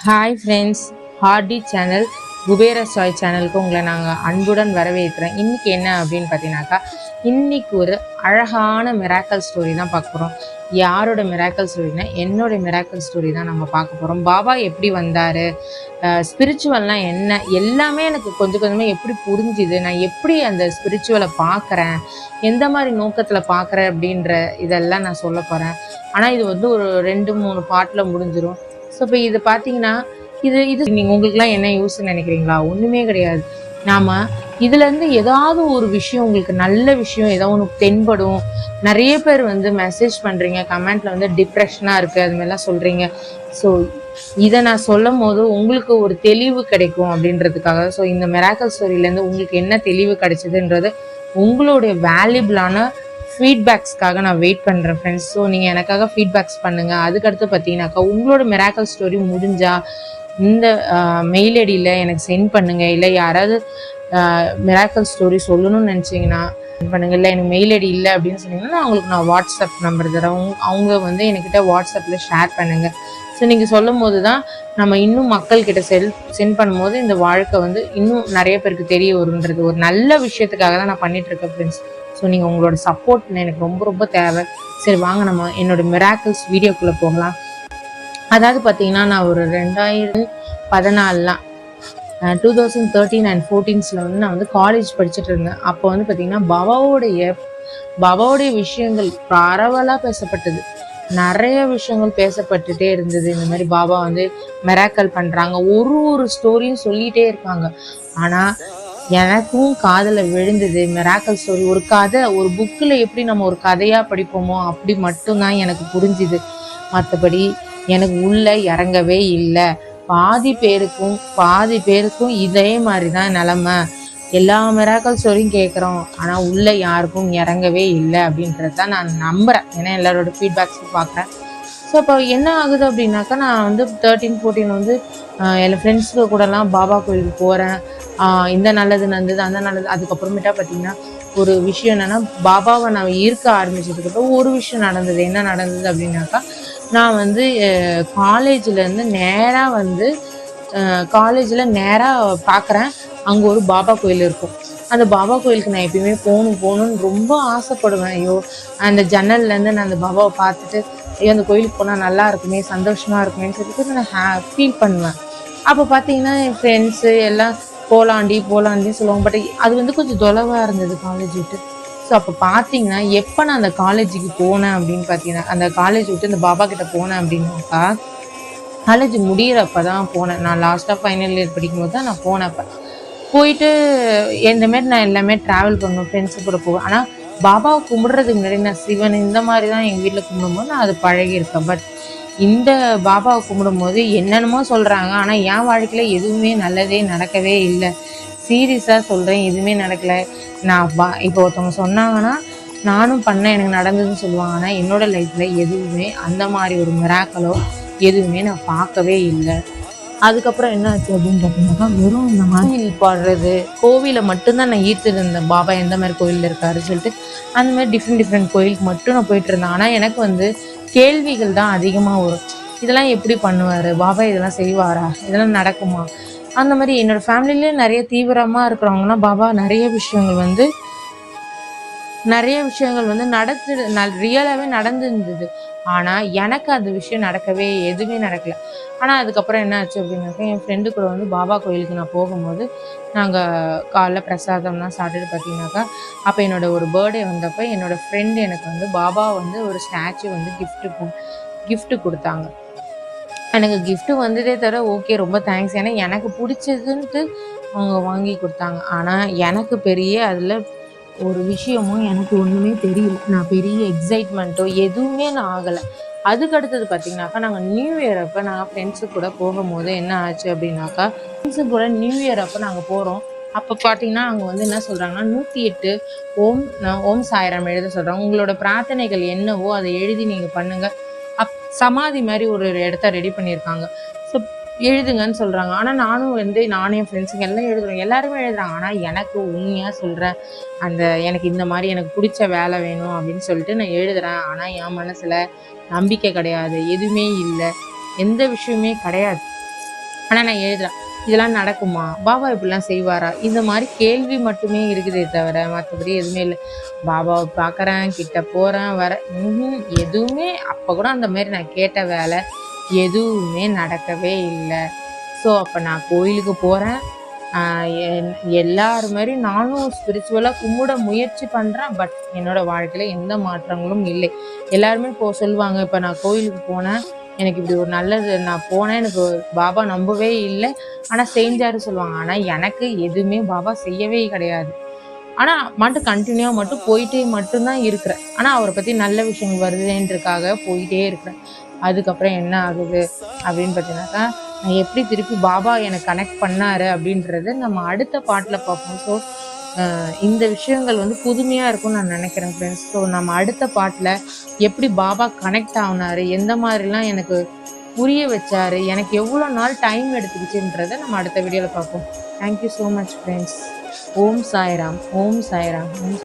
Hi friends hearty channel Kubera Sai சேனலுக்கு உங்களை நாங்கள் அன்புடன் வரவேற்கிறோம் இன்றைக்கி என்ன அப்படின்னு பார்த்தீங்கன்னாக்கா இன்றைக்கி ஒரு அழகான மிராக்கல் ஸ்டோரி தான் பார்க்க போகிறோம் யாரோட மிராக்கல் ஸ்டோரினா என்னோட மிராக்கல் ஸ்டோரி தான் நம்ம பார்க்க போகிறோம் பாபா எப்படி வந்தார்? ஸ்பிரிச்சுவல்னால் என்ன? எல்லாமே எனக்கு கொஞ்சம் கொஞ்சமாக எப்படி புரிஞ்சுது? நான் எப்படி அந்த ஸ்பிரிச்சுவலை பார்க்குறேன்? எந்த மாதிரி நோக்கத்தில் பார்க்குறேன் அப்படின்ற இதெல்லாம் நான் சொல்ல போகிறேன் ஆனால் இது வந்து ஒரு ரெண்டு மூணு பாட்டில் முடிஞ்சிடும் ஸோ இப்போ இது பார்த்தீங்கன்னா இது இது நீங்கள் உங்களுக்குலாம் என்ன யூஸ்ன்னு நினைக்கிறீங்களா? ஒன்றுமே கிடையாது. நாம் இதுலேருந்து ஏதாவது ஒரு விஷயம் உங்களுக்கு நல்ல விஷயம் ஏதோ ஒன்று தென்படும். நிறைய பேர் வந்து மெசேஜ் பண்ணுறீங்க கமெண்ட்டில் வந்து டிப்ரெஷனாக இருக்குது அது மாதிரிலாம் சொல்கிறீங்க ஸோ இதை நான் சொல்லும் போது உங்களுக்கு ஒரு தெளிவு கிடைக்கும் அப்படின்றதுக்காக. ஸோ இந்த மெராக்கல் ஸ்டோரியிலேருந்து உங்களுக்கு என்ன தெளிவு கிடைச்சதுன்றது உங்களுடைய வேல்யூபிளான ஃபீட்பேக்ஸ்க்காக நான் வெயிட் பண்ணுறேன் ஃப்ரெண்ட்ஸ் ஸோ நீங்கள் எனக்காக ஃபீட்பேக்ஸ் பண்ணுங்கள் அதுக்கடுத்து பார்த்தீங்கன்னாக்கா உங்களோட மிராக்கல் ஸ்டோரி முடிஞ்சா இந்த மெயில் ஐடியில் எனக்கு சென்ட் பண்ணுங்கள் இல்லை யாராவது மிராக்கல் ஸ்டோரி சொல்லணும்னு நினச்சிங்கன்னா பண்ணுங்க. இல்லை எனக்கு மெயில் ஐடி இல்லை அப்படின்னு சொன்னீங்கன்னா நான் நான் வாட்ஸ்அப் நம்பர் தரேன். அவங்க அவங்க வந்து என்கிட்ட வாட்ஸ்அப்பில் ஷேர் பண்ணுங்கள் ஸோ நீங்கள் சொல்லும் போது தான் நம்ம இன்னும் மக்கள்கிட்ட செல் சென்ட் பண்ணும்போது இந்த வாழ்க்கை வந்து இன்னும் நிறைய பேருக்கு தெரிய வருன்றது ஒரு நல்ல விஷயத்துக்காக தான் நான் பண்ணிகிட்ருக்கேன் ஃப்ரெண்ட்ஸ் ஸோ நீங்கள் உங்களோட சப்போர்ட் எனக்கு ரொம்ப ரொம்ப தேவை. சரி வாங்க நம்ம என்னோட மிராக்கிள்ஸ் வீடியோக்குள்ளே போகலாம். அதாவது பார்த்தீங்கன்னா நான் ஒரு ரெண்டாயிரம் பதினாலாம் டூ தௌசண்ட் தேர்ட்டீன் அண்ட் ஃபோர்டீன்ஸில் வந்து நான் வந்து காலேஜ் படிச்சுட்டு இருந்தேன். அப்போ வந்து பார்த்தீங்கன்னா பவாவுடைய பவாவுடைய விஷயங்கள் பரவலாக பேசப்பட்டது. நிறைய விஷயங்கள் பேசப்பட்டுட்டே இருந்தது. இந்த மாதிரி பாபா வந்து மெராக்கல் பண்ணுறாங்க ஒரு ஒரு ஸ்டோரியும் சொல்லிகிட்டே இருக்காங்க. ஆனால் எனக்கும் காதில் விழுந்தது. மெராக்கல் ஸ்டோரி ஒரு கதை ஒரு புக்கில் எப்படி நம்ம ஒரு கதையாக படிப்போமோ அப்படி மட்டும்தான் எனக்கு புரிஞ்சுது. மற்றபடி எனக்கு உள்ள இறங்கவே இல்லை. பாதி பேருக்கும் பாதி பேருக்கும் இதே மாதிரி தான் நிலமை. எல்லா மிராக்கல் ஸ்டோரியும் கேட்குறோம் ஆனால் உள்ள யாருக்கும் இறங்கவே இல்லை அப்படின்றது தான் நான் நம்புகிறேன் ஏன்னா எல்லாரோட ஃபீட்பேக்ஸும் பார்க்குறேன் ஸோ இப்போ என்ன ஆகுது அப்படின்னாக்கா நான் வந்து தேர்ட்டீன் ஃபோர்டீன் வந்து என் ஃப்ரெண்ட்ஸுக்கு கூடலாம் பாபா கோயிலுக்கு போகிறேன் இந்த நல்லது நடந்தது அந்த நல்லது. அதுக்கப்புறமேட்டா பார்த்தீங்கன்னா ஒரு விஷயம் என்னென்னா பாபாவை நான் ஈர்க்க ஆரம்பிச்சதுக்கப்புறம் ஒரு விஷயம் நடந்தது. என்ன நடந்தது அப்படின்னாக்கா நான் வந்து காலேஜ்லேருந்து நேராக வந்து காலேஜில் நேராக பார்க்குறேன் அங்கே ஒரு பாபா கோயில் இருக்கும். அந்த பாபா கோயிலுக்கு நான் எப்பயுமே போகணும் போகணும்னு ரொம்ப ஆசைப்படுவேன். ஐயோ அந்த ஜன்னல்லேருந்து நான் அந்த பாபாவை பார்த்துட்டு ஐயோ அந்த கோயிலுக்கு போனால் நல்லா இருக்குமே சந்தோஷமாக இருக்குமேன்னு சொல்லிட்டு நான் ஹே ஃபீல் பண்ணுவேன். அப்போ பார்த்தீங்கன்னா என் ஃப்ரெண்ட்ஸு எல்லாம் போலாண்டி போலாண்டி சொல்லுவாங்க. பட் அது வந்து கொஞ்சம் தொலைவாக இருந்தது காலேஜ் விட்டு. ஸோ அப்போ பார்த்தீங்கன்னா எப்போ நான் அந்த காலேஜுக்கு போனேன் அப்படின்னு பார்த்தீங்கன்னா அந்த காலேஜ் விட்டு அந்த பாபா கிட்ட போனேன் அப்படின்னாக்கா காலேஜ் முடியிறப்ப தான் போனேன். நான் லாஸ்ட்டாக ஃபைனல் இயர் படிக்கும்போது தான் நான் போனப்போ போயிட்டு இந்த மாதிரி நான் எல்லாமே ட்ராவல் பண்ணுவேன் ஃப்ரெண்ட்ஸு கூட போவேன் ஆனால் பாபாவை கும்பிடுறதுக்கு முன்னாடி நான் சிவன் இந்த மாதிரி தான் எங்கள் வீட்டில் கும்பிடும்போது நான் அது பழகியிருக்கேன். பட் இந்த பாபாவை கும்பிடும்போது என்னென்னமோ சொல்கிறாங்க ஆனால் என் வாழ்க்கையில் எதுவுமே நல்லதே நடக்கவே இல்லை. சீரியஸாக சொல்கிறேன் எதுவுமே நடக்கலை. நான் பா இப்போ ஒருத்தவங்க சொன்னாங்கன்னா நானும் பண்ணேன் எனக்கு நடந்ததுன்னு சொல்லுவாங்க. ஆனால் என்னோட லைஃப்பில் எதுவுமே அந்த மாதிரி ஒரு மிராக்களோ எதுவுமே நான் பார்க்கவே இல்லை. அதுக்கப்புறம் என்ன ஆச்சு அப்படின்னு பார்த்தீங்கன்னாக்கா வெறும் இந்த மாதிரி பாடுறது கோவிலை மட்டும்தான் நான் ஈர்த்து இருந்தேன் பாபா எந்த மாதிரி கோயிலில் இருக்காரு சொல்லிட்டு அந்த மாதிரி டிஃப்ரெண்ட் டிஃப்ரெண்ட் கோயிலுக்கு மட்டும் நான் போயிட்டு இருந்தேன். ஆனால் எனக்கு வந்து கேள்விகள் தான் அதிகமாக வரும். இதெல்லாம் எப்படி பண்ணுவார்? பாபா இதெல்லாம் செய்வாரா? இதெல்லாம் நடக்குமா? அந்த மாதிரி என்னோட ஃபேமிலியிலே நிறைய தீவிரமாக இருக்கிறவங்கன்னா பாபா நிறைய விஷயங்கள் வந்து நிறைய விஷயங்கள் வந்து நடத்து ரியலாகவே நடந்துருந்தது. ஆனால் எனக்கு அந்த விஷயம் நடக்கவே எதுவுமே நடக்கல. ஆனால் அதுக்கப்புறம் என்ன ஆச்சு அப்படின்னாக்கா என் ஃப்ரெண்டு கூட வந்து பாபா கோயிலுக்கு நான் போகும்போது நாங்கள் காலைல பிரசாதம்லாம் சாப்பிட்டுட்டு பார்த்தீங்கன்னாக்கா அப்போ என்னோட ஒரு பர்த்டே வந்தப்போ என்னோட ஃப்ரெண்டு எனக்கு வந்து பாபா வந்து ஒரு ஸ்டாச்சு வந்து கிஃப்ட்டு கிஃப்ட்டு கொடுத்தாங்க. எனக்கு கிஃப்ட்டு வந்ததே தவிர ஓகே ரொம்ப தேங்க்ஸ் ஏன்னா எனக்கு பிடிச்சதுன்ட்டு அவங்க வாங்கி கொடுத்தாங்க. ஆனால் எனக்கு பெரிய அதில் ஒரு விஷயமும் எனக்கு ஒன்றுமே தெரியல. நான் பெரிய எக்ஸைட்மெண்ட்டோ எதுவுமே நான் ஆகலை. அதுக்கு அடுத்தது பார்த்தீங்கன்னாக்கா நாங்கள் நியூ இயர் அப்போ நாங்கள் ஃப்ரெண்ட்ஸு கூட போகும்போது என்ன ஆச்சு அப்படின்னாக்கா ஃப்ரெண்ட்ஸு கூட நியூ இயர் அப்போ நாங்கள் போகிறோம் அப்போ பார்த்தீங்கன்னா அங்கே வந்து என்ன சொல்கிறாங்கன்னா நூற்றி எட்டு ஓம் நான் ஓம் சாயிரம் எழுத சொல்கிறாங்க உங்களோட பிரார்த்தனைகள் என்னவோ அதை எழுதி நீங்கள் பண்ணுங்கள் அப் சமாதி மாதிரி ஒரு இடத்த ரெடி பண்ணியிருக்காங்க. எழுதுங்கன்னு சொல்கிறாங்க ஆனால் நானும் வந்து நானும் என் ஃப்ரெண்ட்ஸுங்க எல்லாம் எழுதுகிறோம் எல்லாருமே எழுதுகிறாங்க ஆனால் எனக்கு உண்மையாக சொல்கிறேன் அந்த எனக்கு இந்த மாதிரி எனக்கு பிடிச்ச வேலை வேணும் அப்படின்னு சொல்லிட்டு நான் எழுதுகிறேன் ஆனால் என் மனசில் நம்பிக்கை கிடையாது. எதுவுமே இல்லை. எந்த விஷயமே கிடையாது. ஆனால் நான் எழுதுகிறேன் இதெல்லாம் நடக்குமா? பாபா இப்படிலாம் செய்வாரா? இந்த மாதிரி கேள்வி மட்டுமே இருக்குதே தவிர மற்றபடி எதுவுமே இல்லை. பாபாவை பார்க்குறேன் கிட்ட போகிறேன் வர எதுவுமே அப்போ கூட அந்த மாதிரி நான் கேட்ட வேலை எதுவுமே நடக்கவே இல்லை. ஸோ அப்போ நான் கோயிலுக்கு போகிறேன் எல்லார் மாதிரி நானும் ஸ்பிரிச்சுவலாக கும்பிட முயற்சி பண்ணுறேன் பட் என்னோடய வாழ்க்கையில் எந்த மாற்றங்களும் இல்லை. எல்லாருமே இப்போ சொல்லுவாங்க இப்போ நான் கோயிலுக்கு போனேன். எனக்கு இப்படி ஒரு நல்லது நான் போனேன் எனக்கு பாபா நம்பவே இல்லை. ஆனால் செஞ்சாரு சொல்லுவாங்க ஆனால் எனக்கு எதுவுமே பாபா செய்யவே கிடையாது. ஆனால் மட்டும் கண்டினியூவாக மட்டும் போயிட்டே மட்டும்தான் இருக்கிறேன். ஆனால் அவரை பற்றி நல்ல விஷயங்கள் வருதுன்றதுக்காக போயிட்டே இருக்கிறேன். அதுக்கப்புறம் என்ன ஆகுது அப்படின்னு பார்த்தீங்கன்னாக்கா நான் எப்படி திருப்பி பாபா எனக்கு கனெக்ட் பண்ணாரு அப்படின்றத நம்ம அடுத்த பாட்டில் பார்ப்போம். ஸோ இந்த விஷயங்கள் வந்து புதுமையாக இருக்கும்னு நான் நினைக்கிறேன் ஃப்ரெண்ட்ஸ் ஸோ நம்ம அடுத்த பாட்டில் எப்படி பாபா கனெக்ட் ஆகுனாரு எந்த மாதிரிலாம் எனக்கு புரிய வச்சாரு எனக்கு எவ்வளோ நாள் டைம் எடுத்துக்கிச்சுன்றதை நம்ம அடுத்த வீடியோவில் பார்ப்போம். Thank you so much friends Om Sairam Om Sairam. Om